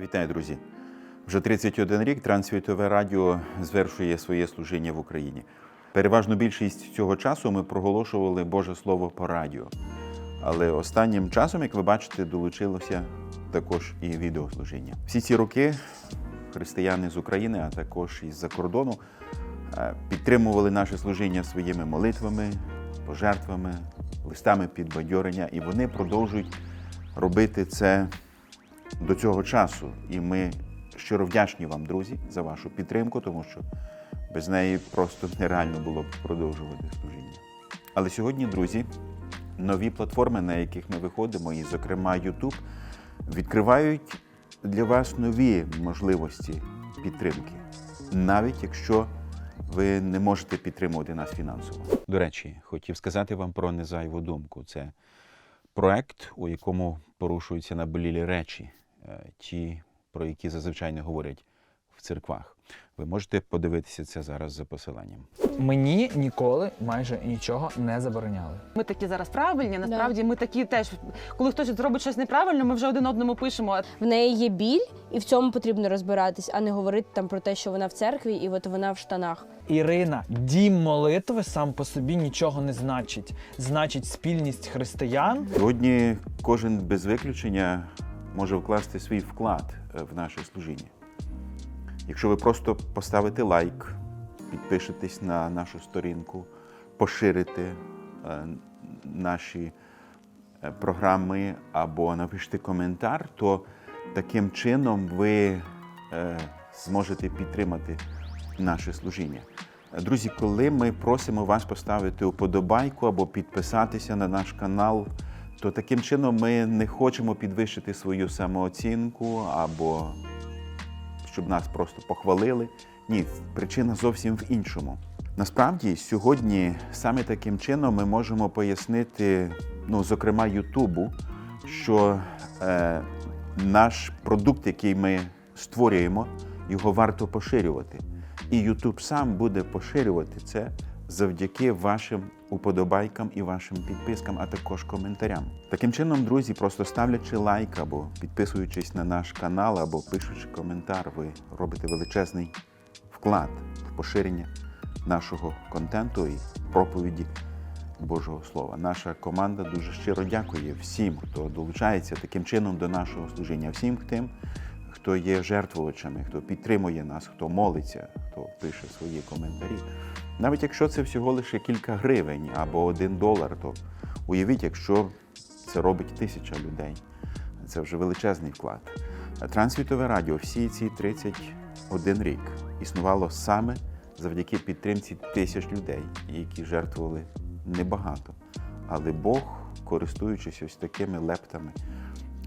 Вітаю, друзі! Вже 31 рік Трансвітове радіо звершує своє служіння в Україні. Переважну більшість цього часу ми проголошували Боже Слово по радіо. Але останнім часом, як ви бачите, долучилося також і відеослужіння. Всі ці роки християни з України, а також із-за кордону, е, підтримували наше служіння своїми молитвами, пожертвами, листами підбадьорення, і вони продовжують робити це до цього часу. І ми щиро вдячні вам, друзі, за вашу підтримку, тому що без неї просто нереально було б продовжувати служіння. Але сьогодні, друзі, нові платформи, на яких ми виходимо, і, зокрема, YouTube, відкривають для вас нові можливості підтримки, навіть якщо ви не можете підтримувати нас фінансово. До речі, хотів сказати вам про незайву думку. Це проект, у якому порушуються наболілі речі, е, ті, про які зазвичай не говорять в церквах. Ви можете подивитися це зараз за посиланням. Мені ніколи майже нічого не забороняли. Ми такі зараз правильні. Насправді ми такі теж, коли хтось зробить щось неправильно, ми вже один одному пишемо. В неї є біль, і в цьому потрібно розбиратись, а не говорити там про те, що вона в церкві і от вона в штанах. Ірина, дім молитви сам по собі нічого не значить. Значить, спільність християн. Сьогодні кожен без виключення може вкласти свій вклад е, в наше служіння. Якщо ви просто поставите лайк, підпишетесь на нашу сторінку, поширите е, наші е, програми або напишете коментар, то таким чином ви е, зможете підтримати наше служіння. Друзі, коли ми просимо вас поставити уподобайку або підписатися на наш канал, то таким чином ми не хочемо підвищити свою самооцінку або щоб нас просто похвалили. Ні, причина зовсім в іншому. Насправді, сьогодні саме таким чином ми можемо пояснити, ну, зокрема, Ютубу, що е, наш продукт, який ми створюємо, його варто поширювати. І Ютуб сам буде поширювати це завдяки вашим уподобайкам і вашим підпискам, а також коментарям. Таким чином, друзі, просто ставлячи лайк або підписуючись на наш канал, або пишучи коментар, ви робите величезний вклад в поширення нашого контенту і проповіді Божого Слова. Наша команда дуже щиро дякує всім, хто долучається таким чином до нашого служіння, всім тим, хто є жертвувачами, хто підтримує нас, хто молиться, хто пише свої коментарі. Навіть якщо це всього лише кілька гривень або один долар, то уявіть, якщо це робить тисяча людей. Це вже величезний вклад. Трансвітове радіо всі ці 31 рік існувало саме завдяки підтримці тисяч людей, які жертвували небагато. Але Бог, користуючись ось такими лептами,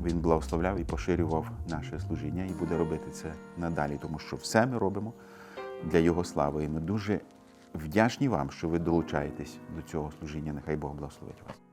він благословляв і поширював наше служіння і буде робити це надалі, тому що все ми робимо для Його слави. І ми дуже вдячні вам, що ви долучаєтесь до цього служіння. Нехай Бог благословить вас.